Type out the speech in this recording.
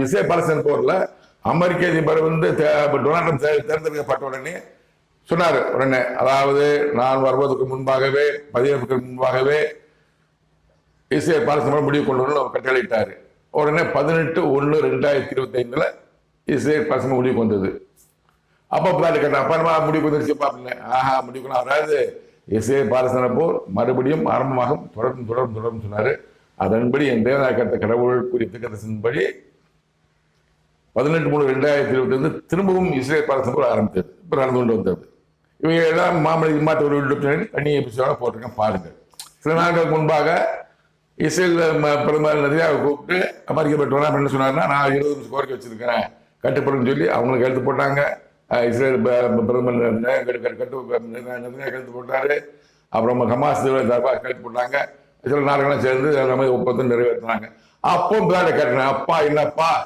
இசை பாலசன் போர்ல அமெரிக்க அதிபர் வந்து டொனால்ட் ட்ரம்ப் தே- தேர்ந்தெடுக்கப்பட்ட உடனே சொன்னார் உடனே அதாவது நான் வருவதற்கு முன்பாகவே பதினெட்டுக்கு முன்பாகவே இஸ்ரேல் பாலஸ்தீன் முடிவு கொண்டு வந்து அவர் கட்டளையிட்டார். உடனே பதினெட்டு ஒன்று ரெண்டாயிரத்தி இருபத்தி ஐந்துல இஸ்ரேல் பாலஸ்தீன் முடிவு வந்தது அப்போ பிளாட் கேட்டேன் அப்பா நம்ம முடிவு வந்துருச்சு அப்படின்னு. ஆஹா முடிவுக்கு அதாவது இஸ்ரேல் பாலஸ்தீன போர் மறுபடியும் ஆரம்பமாகும் தொடர்ந்து தொடர்ந்து தொடர்ந்து சொன்னார். அதன்படி என் தேவநாயகத்தை கடவுள் கூறிய திட்டத்தின்படி பதினெட்டு மூணு ரெண்டாயிரத்தி இருபத்தி திரும்பவும் இஸ்ரேல் பாலஸ்தீன போர் ஆரம்பித்தது. இப்போ நடந்து கொண்டு வந்தது. இவங்க எல்லாம் மாமலை மாற்ற ஒரு விடுப்பினர் தனி எபிசோட போட்டிருக்கேன் பாருங்க சில நாட்களுக்கு முன்பாக இஸ்ரேல் ம- பிரதமர் நிறையா கூப்பிட்டு அமெரிக்க பெற்றோம் என்ன சொன்னார்னா நான் இருபது நிமிஷம் கோரிக்கை வச்சிருக்கிறேன். கட்டுப்படும் சொல்லி அவங்களுக்கு எழுத்து போட்டாங்க. இஸ்ரேல் ப- பிரதமர் கட்டு கட்டு- கழுத்து போட்டாரு. அப்புறம் ஹமாஸ் தர்பார் கழுத்து போட்டாங்க. சில நாடுகள்லாம் சேர்ந்து நம்ம ஒப்பந்தம் நிறைவேற்றினாங்க. அப்போ பேரை கேட்டேன். அப்பா என்னப்பா?